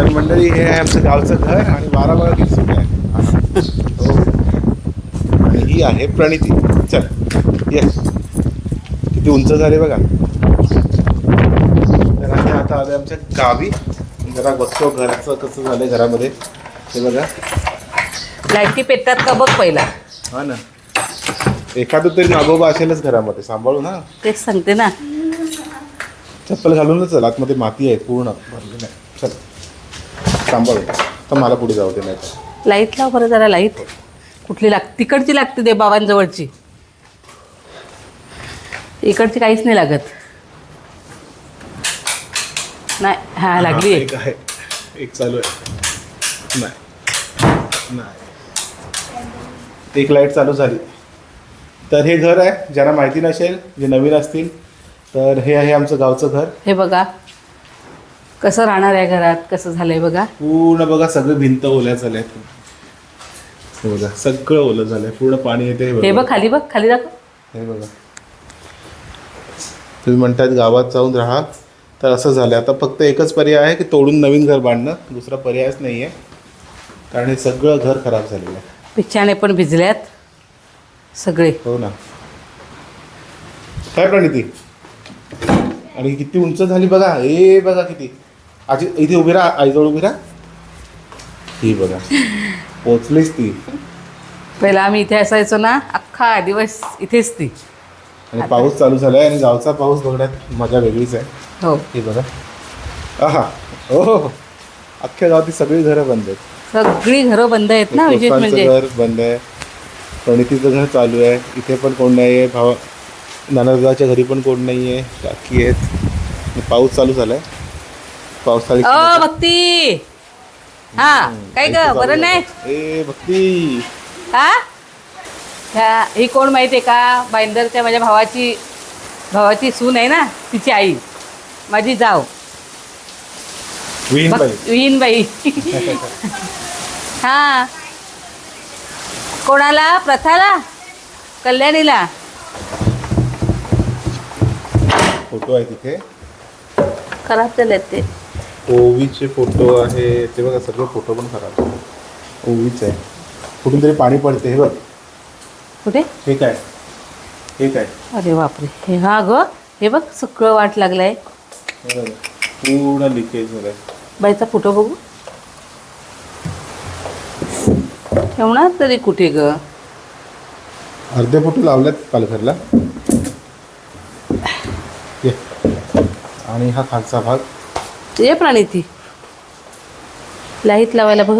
तर मंडळी हे आहे आमचं गावचं घर आणि बारा किती सुट आहे. हो. आणि ही आहे प्रणिती. चल. ये किती उंच झाले बघा. तर आम्ही आता आलो आमच्या गावी. जरा बघतो घराचं कसं झालंय घरामध्ये. हे बघा. लाईटी पेटतात का बघ पहिला? हा ना. एखादं तरी नागोबा असेलच घरामध्ये. सांभाळू ना. तेच सांगते ना. चप्पल घालूनच चल. आतमध्ये माती आहे पूर्ण. भरली नाही. चल. सांभाळू तर मला पुढे जाऊ दे नाही तर. लाइट लाव बरं जरा लाइट कुठली लाग तिकडची लागते दे बाबांजवळची. इकडची काहीच नाही लागत. नाही हा लागली एक आहे. एक चालू आहे. नाही. नाही. एक लाइट चालू झाली. तर हे घर आहे ज्यांना माहिती नसेल जे नवीन असतील तर हे आहे आमचं गावचं घर. हे बघा. कसं राहणार आहे घरात? कसं झालंय बघा. पूर्ण बघा सगळे भिंत ओल्या झाल्या हे बघा सगळं ओलं झालंय. पूर्ण पाणी येते हे बघ. खाली बघ खाली दाखव. हे बघा. तुम्ही म्हणतायत गावात जाऊन राहा. तर असं झालं आता फक्त एकच पर्याय आहे की तोडून नवीन घर बांधणं. दुसरा पर्यायच नाही आहे कारण हे सगळं घर खराब झालेलं आहे. पिच्चाने पण भिजल्यात. सगळे. हो ना. काय प्रणिती? आणि किती उंच झाली बघा. हे बघा किती. आजी इथे उभी राहा आईजवळ उभी राहा. ही बघा. पोचलीच ती. पहिला आम्ही इथे असायचो ना अख्खा दिवस इथेच ती. आणि पाऊस चालू झालाय आणि गावचा पाऊस बघण्यात मजा वेगळीच आहे. हो. हे बघा. आहा. हो हो हो. अख्ख्या गावातील सगळी घरं बंद आहेत. सगळी घरं बंद आहेत ना विशेष म्हणजे? घर बंद आहे. प्रणितीचं घर चालू आहे. इथे पण कोण नाही आहे. भावा नानादाच्या घरी पण कोण नाही आहे. काकी आहेत. आणि पाऊस चालू झालाय. पावसाळी अ भक्ती. हा काय ग बरं नाही? ए भक्ती. हा? ह्या ही कोण माहिती आहे का? बाईंदरच्या माझ्या भावाची भावाची सून आहे ना तिची आई. माझी जाव. विहीन बाई हा. कोणाला? प्रथाला? कल्याणीला? फोटो आहे तिथे. खराब झालेत ते ओवीचे फोटो आहे ते बघा सगळे फोटो पण खराब आहे. ओवीच आहे. कुठून तरी पाणी पडते हे बघ. कुठे? हे काय? हे काय? अरे बापरे. हे हा ग हे बघ सगळं वाट लागलाय. हे बघा. पूर्ण लिकेज झालंय. बाईचा फोटो बघू? ठेवणार तरी कुठे ग? अर्धे फोटो लावल्यात पालघरला. ये. आणि हा खालचा भाग. ये प्राणी ती. लाइट लावायला बघ.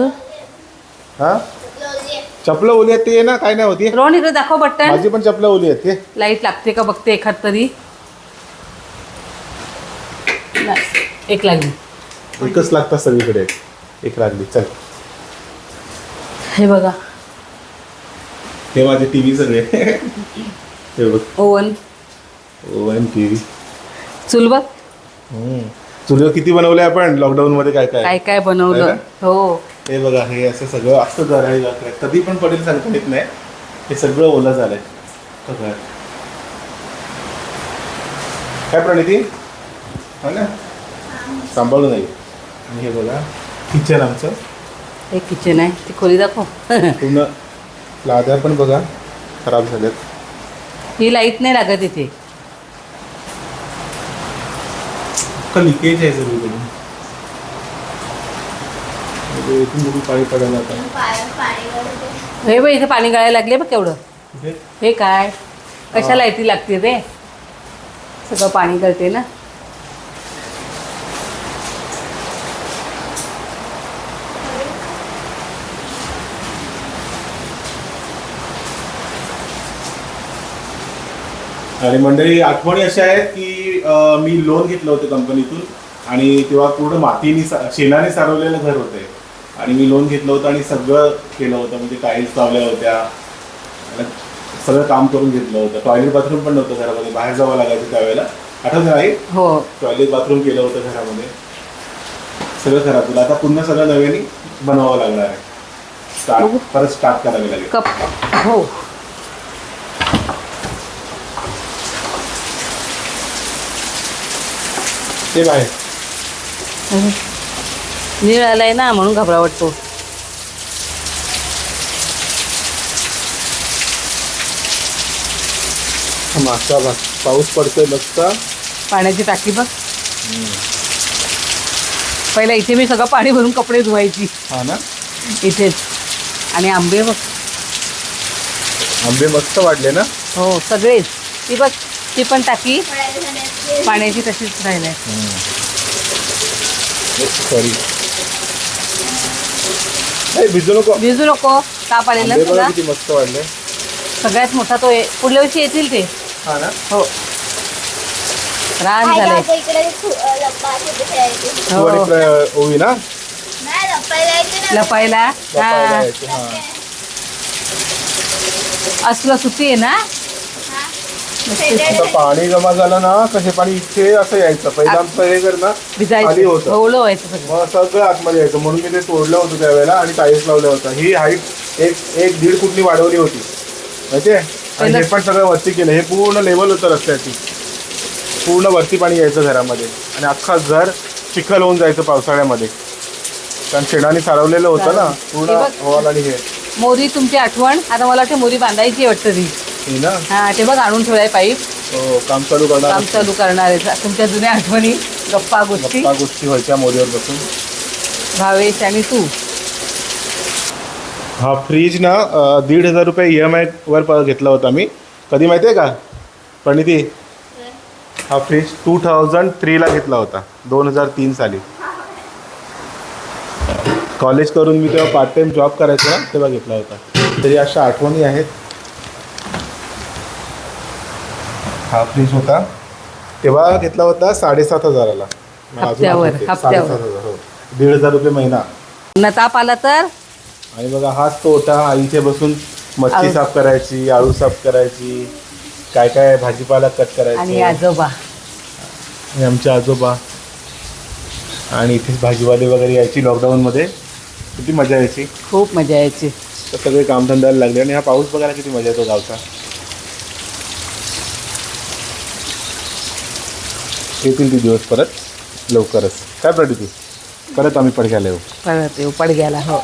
हा? चपलं ओली आहेत ते ये ना काय नाही होती रोहन इकडे दाखव बटन. माझी पण चपलं ओली आहेत ते लाइट लागते का बघते एखाद तरी? नाही, एक लागली एकच लागतात सगळीकडे. एक लागली चल. हे बघा. हे माझे टी व्ही सगळे. हे बघ. Oven. O M T V. चूल बघ. तुझं किती बनवलंय आपण? लॉकडाऊन मध्ये काय काय? काय काय बनवलं? हो हे. बघा हे असं सगळं असं घर आहे. कधी पण पडेल सांगता येत नाही. हे सगळं ओलं झालंय. काय प्रणिती? हा ना? सांभाळू नाही आणि हे बघा किचन आमचं. हे किचन आहे. ती खोली दाखव. पूर्ण लाद्या पण बघा खराब झाल्यात. ही लाइट नाही लागत इथे. का लिकेज आहे सगळीकडून म्हणजे इथून पाणी पडायला आता. हे बघ इथे पाणी गळायला लागले बघ केवढं. हे काय? कशा लाईटी लागते रे सगळं पाणी गळते ना? आणि मंडळी आठवणी अशा आहेत की अं, मी लोन घेतलं होतं कंपनीतून आणि तेव्हा पूर्ण मातीने सा- शेणाने सारवलेलं घर होते. आणि मी लोन घेतलं होतं आणि सगळं केलं होतं म्हणजे टाईल्स लावल्या होत्या. आणि सगळं काम करून घेतलं होतं. टॉयलेट बाथरूम पण नव्हतं घरामध्ये बाहेर जावं लागायचं त्यावेळेला. आठवत नाही हो. टॉयलेट बाथरूम केलं होतं घरामध्ये. सगळं खराब झालं आता पुन्हा सगळं नव्याने बनवावं लागणार आहे. स्टार्ट परत स्टार्ट करावे लागेल. कप हो. ते बाहेर. नीळ आलाय ना म्हणून घबरा वाटतो. मागचा भाग पाऊस पडतोय मस्त पाण्याची टाकी बघ. पहिला इथे मी सगळं पाणी भरून कपडे धुवायची. हा ना? इथेच. आणि आंबे बघ. आंबे मस्त वाढले ना? हो सगळेच. ती बघ ती पण टाकी. पाण्याची तशीच सॉरी. नाही भिजू नको. भिजू नको. ताप आलेला आंबे ना बघा तुला किती मस्त वाढले. सगळ्यात मोठा तो आहे पुढल्या वर्षी येतील ते. हा ना? हो. रान झालंय. इकडे लप्पा खेळायचे हो. तू आणि प्र- ओवी ना? नाही लप्पायला यायचे ना. लपायला लपायला यायचे, हा. आज तुला सुट्टी आहे ना? आता पाणी जमा झालं ना हे पाणी इथे असं यायचं. पहिलं आमचं हे कर ना खाली होतं. ओलं व्हायचं सगळं. मग सगळं आतमध्ये यायचं. म्हणून मी ते तोडलं होतं त्यावेळेला आणि टाईल्स लावलं होतं ही हाईट एक एक दीड फुटनी वाढवली होती. माहितीये? आणि हे पण सगळं वरती केलं. हे पूर्ण लेवल होतं रस्त्याची. पूर्ण वरती पाणी यायचं घरामध्ये. आणि अख्खा घर चिखल होऊन जायचं पावसाळ्यामध्ये. कारण शेणाने सारवलेलं होतं ना पूर्ण. हॉल आणि हे. मोरी तुमची आठवण. आता मला वाटतं मोरी बांधायची वाटतं ती. हे ना? ते बघ आणून ठेवलाय पाईप. हो, काम चालू करणार काम चालू करणार आहे. तुमच्या जुन्या आठवणी गप्पा गोष्टी. गप्पा गोष्टी व्हायच्या मोदीवर बसून. भावेश आणि तू? हा फ्रीज ना दीड हजार रुपये ई एम आयवर घेतला होता मी. कधी माहिती आहे का? प्रणिती? हा फ्रीज टू थाउजंड थ्रीला घेतला होता. दोन हजार तीन साली. कॉलेज करून मी तेव्हा पार्ट टाइम जॉब करायचो ना तेव्हा घेतला होता. तरी अशा आठवणी आहेत. हा फ्रीज होता. तेव्हा घेतला होता साडेसात हजाराला. मला अजून हप्त्यावर, आठवते. हप्त्यावर. साडेसात हजार हो. दीड हजार रुपये महिना. न ताप आला तर? आणि बघा हाच तो होता. आईथे बसून मच्छी आळू. साफ करायची आळू साफ करायची काय काय भाजीपाला कट आणि करायची आजोबा. आणि आमचे आजोबा. आणि इथेच भाजीवाले वगैरे यायची लॉकडाऊनमध्ये किती मजा यायची. खूप मजा यायची. तर सगळे कामधंद्याला लागले आणि हा पाऊस बघायला किती मजा येतो गावचा. येतील ती दिवस परत लवकरच. काय प्रती परत आम्ही पडघ्याला येऊ. परत येऊ पडग्याला हो.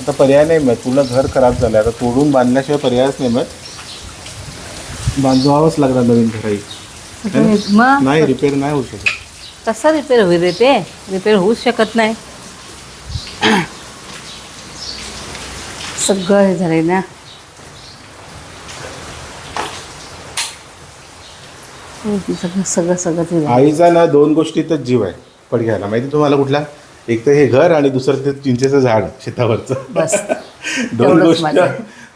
आता पर्याय नाही मिळत. पूर्ण घर खराब झालं आता तोडून बांधल्याशिवाय पर्यायच नाही मिळत. बांधवावंच लागणार नवीन घरही. मग? नाही रिपेअर नाही होऊ शकत. कसा रिपेअर होईल रे ते रिपेअर होऊच शकत नाही. सगळं हे झालंय ना? सगळं सगळं सगळं ते झालं. आईचा ना दोन गोष्टीतच जीव आहे पडघ्याला माहिती तुम्हाला कुठला? एक तर हे घर आणि दुसरं ते चिंचेचं झाड शेतावरचं. बस. दोन तेवढंच गोष्ट माझं.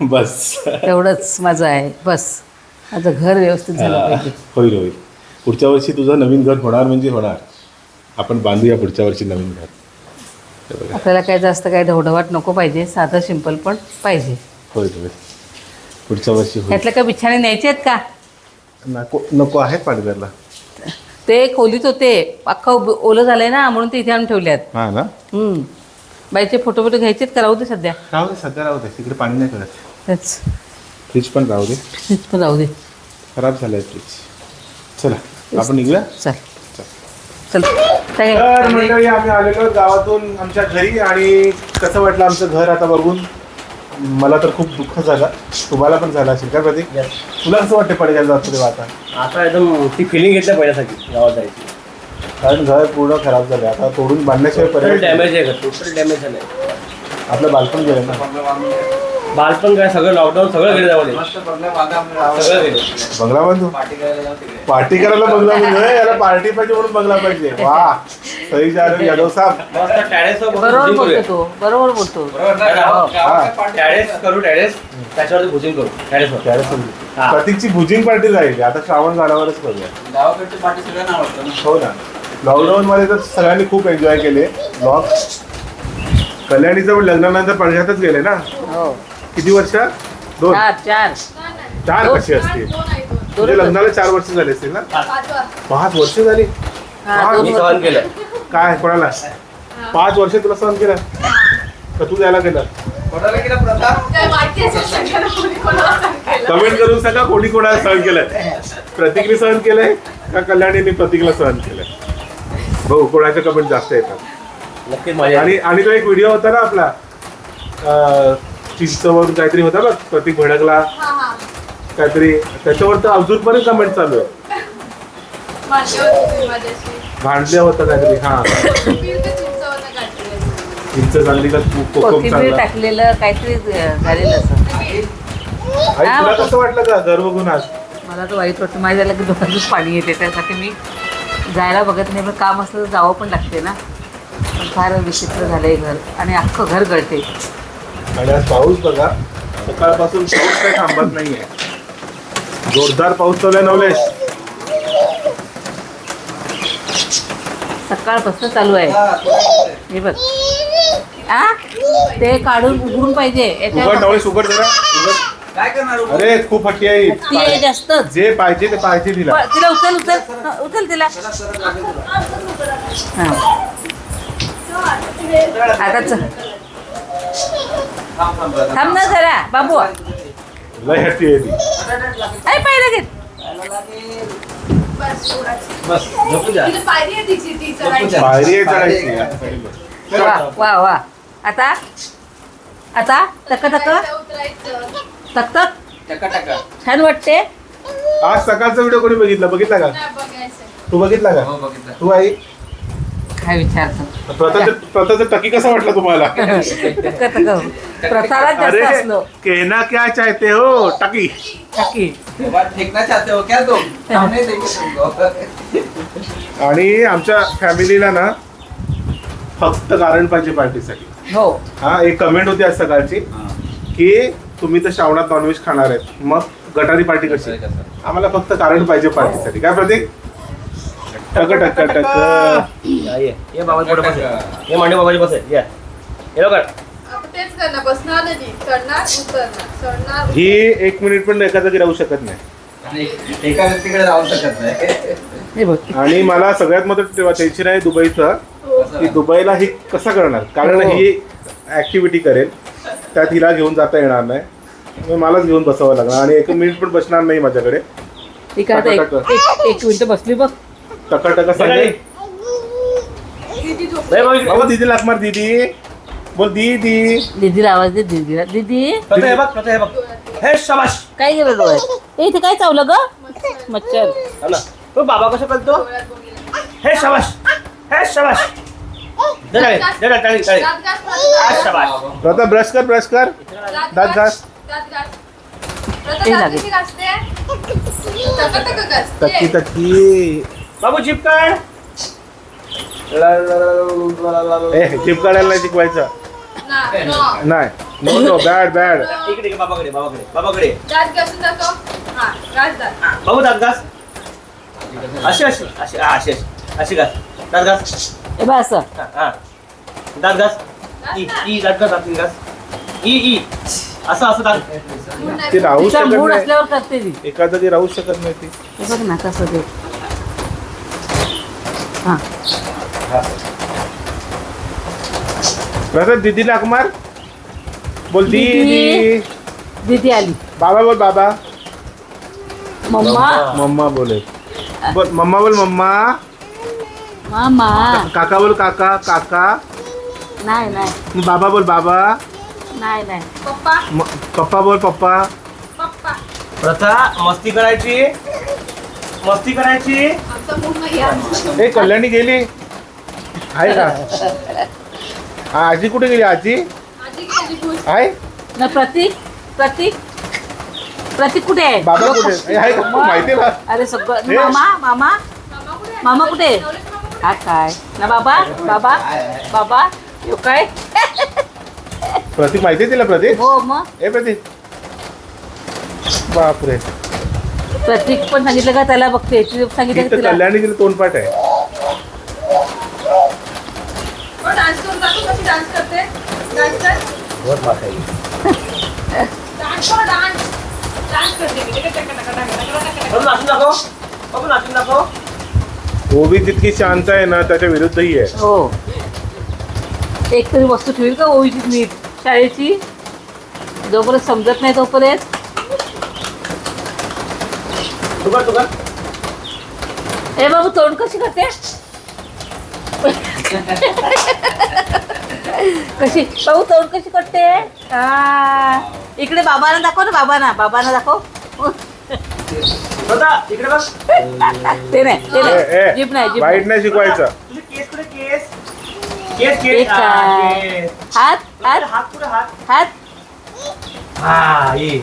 बस. तेवढंच माझं आहे. बस. माझं घर व्यवस्थित झालं पाहिजे. होईल होईल. पुढच्या वर्षी तुझं नवीन घर होणार म्हणजे होणार. आपण बांधूया पुढच्या वर्षी नवीन घर. हे बघा. आपल्याला काय जास्त काय ढवढवाट नको पाहिजे साधं सिंपल पण पाहिजे. होईल होईल. पुढच्या वर्षी होईल. ह्यातल्या काय बिछाणे न्यायचे आहेत का? नको नको आहेत पाडघरला ते खोलीत होते. अख्खं उब- ओलं झालंय ना म्हणून ते इथे आणून ठेवल्यात. हा ना? हम्म. बाईचे फोटो फोटो घ्यायचेत करावं दे सध्या. राहू दे सध्या राहू दे. तिकडे पाणी नाही करत तेच. फ्रीज पण राहू दे. तेच पण राहू दे. खराब झालाय फ्रीज. चला आपण निघूया? चल. चल. तर मंडळी आम्ही आलेलो गावातून आमच्या घरी आणि कसं वाटलं आमचं घर आता बघून? मला तर खूप दुःख झालं. तुम्हाला पण झालं असेल काय प्रतीक? तुला कसं वाटतं पडेल जातो तेव्हा आता? आता एकदम ती फिलिंग घेतल्या पहिल्यासाठी गावात जायची. कारण घर पूर्ण खराब झालं आता तोडून बांधल्याशिवाय टोटल पर्याय. डॅमेज आहे घर टोटल डॅमेज झालंय. आपलं बालपण गेलं ना. बालपण काय सगळं लॉकडाऊन सगळं गेलं त्यामध्ये सगळं गेलं बंगला बांधू पार्टी करायला बंगला बांधू हे, याला पार्टी पाहिजे म्हणून बंगला पाहिजे. वा. सई जाधव यादव साहेब. मस्त टॅरेस बरोबर बोलतो तो. बरोबर बोलतो टॅरेस करू टॅरेस त्याच्यावरती भुजिंग करू. टॅरेसवर त्याला समजू. प्रतीकची भुजिंग पार्टी जाईल आता श्रावण झाडावरच करूया. गावाकडची पार्टी सगळ्यांना आवडतं ना? हो ना. लॉकडाऊन मध्ये तर सगळ्यांनी खूप एन्जॉय केले. ब्लॉग कल्याणीचं पण लग्नानंतर पडघ्यातच गेले ना? हो. किती वर्ष? दोन. चार चार. कशी असतील? तुझ्या लग्नाला चार वर्ष झाले असतील ना? पाच वर्ष. झाली? हा, मी. सहन केलं काय कोणाला? पाच वर्ष तुला सहन केलं? का तू द्यायला केलं गेला कमेंट करून सांगा कोणी कोणाला सहन केलंय. प्रतीकने सहन केलंय का कल्याणीने प्रतीकला सहन केलंय? बघू कोणाचे कमेंट जास्त येतात. नक्कीच मजा आणि आणि तो एक व्हिडिओ होता ना आपला अं, चिंचवरून काहीतरी होता बघ प्रतीक भडकला. हा हा. काहीतरी त्याच्यावर तर अजूनपर्यंत कमेंट चालू आहे. माझ्या होती माझ्याशी. भांडले होतं काहीतरी हा. ते. चिंच चांगली का को- कोकम कोथिंबीर चांगला टाकलेलं काहीतरी झालेलं असं. आई हा, तुला मग- कसं वाटलं का? घर बघून आज? मला तर वाईट वाटतं. माहीत झालं की डोक्यातून पाणी येते. त्यासाठी मी जायला बघत नाही पण काम असलं तर जावं पण लागते ना. पण फार विचित्र झालं आहे घर. आणि अख्खं घर गळते आणि आज पाऊस बघा. सकाळपासून पाऊस काही थांबत नाहीये. जोरदार पाऊस चालू आहे नवलेश. सकाळपासून चालू आहे. हा. हे बघ. आ? ते काढून उघडून पाहिजे. उघड याच्यावर नवलेश उघड जरा. उघड काय करणार उगाच? अरे खूप हट्टी आहे. ती आहे जास्तच. जे पाहिजे ते पाहिजे तिला. प- तिला उचल उचल. हं, उचल तिला. हां. आता च- थांब, ना जरा बाबू. लय हट्टी आहे ती. अरे पाहिलं घेत. बस पायरी आहे चढायची. वा वा वा. आता? आता? तक तक. तक तक? टका, टका. छान वाटते. आज सकाळचा व्हिडिओ कोणी बघितला? बघितला का? नाही बघायचं. तू बघितला का? हो, बघितलं. तू आई? काय विचारतो? प्रथाचं प्रथाचं टकी कसा वाटला तुम्हाला? जास्त अरे असलो. कहना क्या चाहते हो? टकी टकी बात फेकना चाहते हो क्या तुम? सामने देखिए तुमको. आणि आमच्या फॅमिलीला ना फक्त कारण पाहिजे पार्टीसाठी. हो. हा एक कमेंट होती आज सकाळची की तुम्ही तर श्रावणात नॉनव्हेज खाणार आहेत. मग गटारी पार्टी कशी? आम्हाला फक्त कारण पाहिजे पार्टीसाठी. काय प्रतीक? टक टक टक या, ये. ये बाबा पुढे बस ये. मांडे बाबाजी बस आहे या. ये लवकर. आपण तेच करणार बसणार नाही चढणार उतरणार. चढणार ही एक मिनिट पण एका जागी राहू शकत नाही. आणि एका व्यक्तीकडे राहू शकत नाही. हे बघ. आणि मला सगळ्यात तेव्हा टेन्शन आहे दुबईचं. की दुबईला ही कसं करणार? कारण हो. ही ऍक्टिव्हिटी करेल. त्यात हिला घेऊन जाता येणार नाही. मलाच घेऊन बसावं लागणार. आणि एक मिनिट पण बसणार नाही माझ्याकडे. एक एक- एक मिनिट बसली बघ. टका टका सांगेल बाबा बाबा दीदी लाख मार दीदी। बोल दीदी। दीदीला आवाज़ दे दीदीला दीदी। हे बघ प्रथा हे बघ. हे शाबाश. काय गेलं डोळ्यात ए, इथे काय चावलं ग? मच्छर. हा ना तो बाबा कसं करतो? हे शाबाश. हे शाबाश. दे टाळी, दे टाळी, टाळी, टाळी. हा, शाबाश. प्रथा ब्रश कर ब्रश कर. दात घास. दात घास. ते लागेल. तक्की तक्की. बाबू जीप काढ. ए चिप काढायला नाही शिकवायचं. नाही. नो नो बॅड बॅड इकडे इकडे, बाबाकडे बाबाकडे बाबाकडे. हा. हा, बाबू दात घास. अशी अशी अशी हा, अशी अशी. अशी घास. दात घास. ए बा असं हा, हा. दात घास. ई ई दात घास दात घास. ई ई. असं असं दात. ते राहू तिचा शकत मूड नाही. असल्यावर करते ती. एका जागी राहू शकत नाही ती. हे बघ ना कसं ते. हा. प्रथा दीदी लाख मार बोल दीदी. दीदी. आली. बाबा बोल बाबा. मम्मा. मम्मा. बोले. बोल मम्मा बोल मम्मा. मामा. काका बोल काका काका. नाही नाही. बाबा बोल बाबा. नाही नाही. पप्पा. पप्पा बोल पप्पा. पप्पा. प्रथा मस्ती करायची? मस्ती करायची. ए कल्याणी गेली. आहे का? आजी कुठे गेली आजी. आहे? ना प्रतीक प्रतीक. प्रतीक कुठे आहे? बाबा कुठे? आहे का? माहिती ना. अरे सगळं? मामा मामा. मामा कुठे? आहे? आहे? हा काय? ना बाबा बाबा बाबा. यो काय? प्रतीक माहिती तिला प्रतीक? हो मग. ए प्रतीक. बापरे. प्रतीक पण सांगितलं का? त्याला बघते. ती सांगितलं का तिला? कल्याणी तिला तोंडपाठ आहे हो, डान्स करून दाखव कशी डान्स करते डान्स कर बहुत मार खाई डान्स कर डान्स डान्स करते मी. टक, टक, टक, टक, टक, टक, टक, टक. बाबू नाचून दाखव बाबू नाचून दाखव ओबी जितकी शांत आहे ना त्याच्या विरुद्धही आहे हो। एक तरी वस्तू ठेवील का ओळीची नीट शाळेची? जोपर्यंत समजत नाही तोपर्यंत. तू कर तू कर ए बाबू तोंड कशी करते? कशी? पाहू तोंड कशी कटते हा. इकडे बाबांना दाखव ना बाबांना. बाबांना दाखव. इकडे ते नाही ते ए, नाही. ए, जीप नाही जीप वाईट नाही शिकवायचं. तुझे केस कुठे केस? केस हे केस हा, काय? केस. हात हात. हात कुठे हात? हात. हा ये.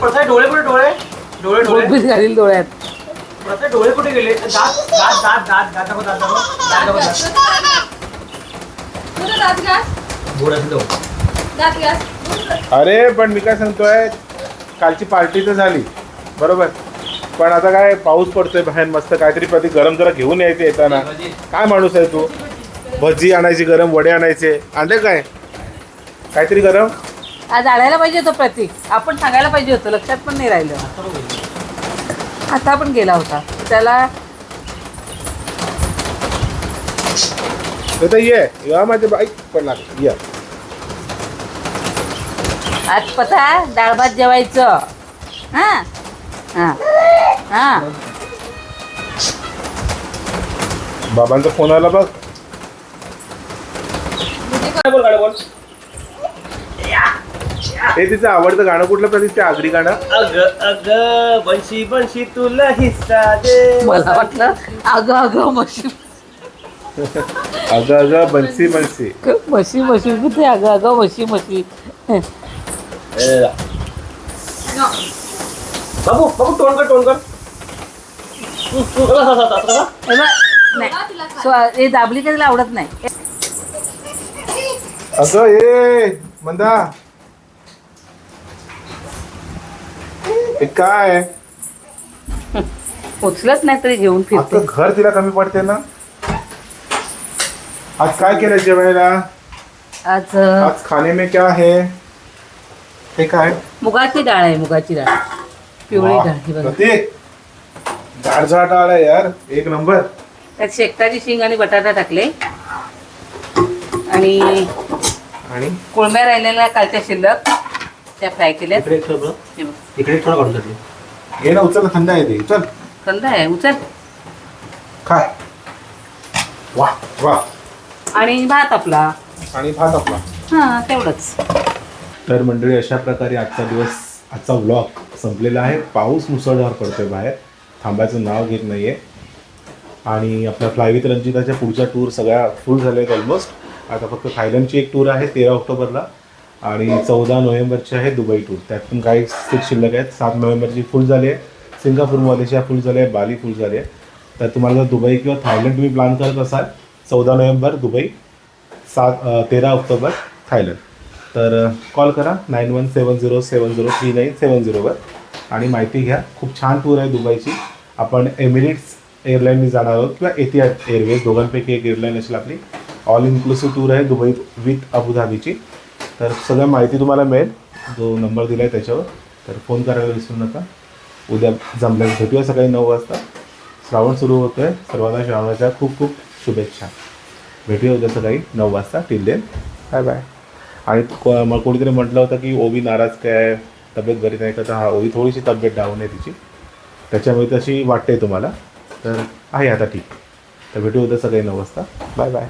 प्रसाद डोळे कुठे डोळे? डोळे डोळे. घालील डोळ्यात. प्रसाद डोळे कुठे गेले? दात दात दात दात दात दाखव दात दाखव दात दाखव दात तुझं दात घास बोल असं जाऊ. दात घास अरे पण मी काय सांगतोय कालची पार्टी तर झाली बरोबर. पण आता काय पाऊस पडतोय बाहेर मस्त काहीतरी प्रति गरम जरा घेऊन यायचे येताना. काय माणूस आहे तू? भजी आणायची गरम वडे आणायचे. आणले काय? काहीतरी गरम? आज आणायला पाहिजे होतं प्रतीक आपण सांगायला पाहिजे होतं लक्षात पण नाही राहिलं. आता पण गेला होता. त्याला तर ये या माझे बाईक पण लागलं या आज पता डाळ भात जेवायचं हां हां हां बाबांचा फोन आला बघ गाणं बोल गाणं बोल हे तिचं आवडतं गाणं कुठलं प्रतीक ते आगरी गाणं अग अग बनशी बनशी तुला हिस्सा दे मला वाटलं अगं अगं म्हशी अगं अगं बन्सी बन्सी म्हशी म्हशी कुठे अगं अगं म्हशी म्हशी. बाबू बाबू तोंड कर तोंड कर. हम्म, हम्म, असं, असं, असं, असं. हे बघ, नाही. स्व- हे दाबली का तिला आवडत नाही? अगं ए मंदा. हे काय? उचलत नाही तरी घेऊन फिरते. अख्खं घर तिला कमी पडते ना? आज काय केलं जेवायला? आज आज खाने में क्या है? हे काय? मुगाची डाळ आहे मुगाची डाळ. पिवळी डाळ ही बघा. प्रतीक. डाळ आहे यार एक नंबर. त्यात शेकटाची शिंग आणि बटाटा टाकले. आणि आणि? कोळंब्या राहिलेल्या कालच्या शिल्लक त्या फ्राय केल्या इकडे एक थोडं. हे बघ. इकडे एक थोडं काढून टाकले. हे ना उचल थंड आहे ते. चल थंड आहे उचल. खा. वा वा आणि भात आपला. आणि भात आपला. हां तेवढंच. तर मंडळी अशा प्रकारे आजचा दिवस आजचा व्लॉग संपलेला आहे. पाऊस मुसळधार पडतोय बाहेर. थांबायचं नाव घेत नाही आहे आणि आपल्या फ्लाय विथ रंजिताच्या पुढच्या टूर सगळ्या फुल झाल्या आहेत ऑलमोस्ट आता फक्त थायलंडची एक टूर आहे तेरा ऑक्टोबरला. आणि चौदा नोव्हेंबरची आहे दुबई टूर त्यात पण काही सीट शिल्लक आहेत. सात नोव्हेंबरची फुल झाली आहे. सिंगापूर मलेशिया फुल झाली आहे. बाली फुल झाली आहे. तर तुम्हाला जर दुबई किंवा थायलंड तुम्ही प्लॅन करत असाल चौदा नोव्हेंबर दुबई सात तेरा ऑक्टोबर थायलंड. तर कॉल करा nine one seven zero seven zero three nine seven झिरोवर आणि माहिती घ्या. खूप छान टूर आहे दुबईची. आपण एमिरेट्स एअरलाईननी जाणार आहोत किंवा एतिहाद एअरवेज दोघांपैकी एक एअरलाईन असेल आपली. ऑल इन्क्लुसिव्ह टूर आहे दुबई विथ अबुधाबीची तर सगळ्या माहिती तुम्हाला मिळेल. जो नंबर दिला आहे त्याच्यावर. तर फोन करायला विसरू नका. उद्या जमल्यास भेटूया सकाळी नऊ वाजता. श्रावण सुरू होतो आहे सर्वांना श्रावणाच्या खूप खूप शुभेच्छा. भेटूया उद्या सकाळी नऊ वाजता. टिल देन बाय बाय आणि मग कोणीतरी म्हटलं होतं की ओवी नाराज काय? तब्येत बरी नाही का? तर हा ओवी थोडीशी तब्येत डाऊन आहे तिची. त्याच्यामुळे तशी वाटते तुम्हाला. तर आहे आता ठीक. तर भेटू उद्या सकाळी नऊ वाजता. Bye bye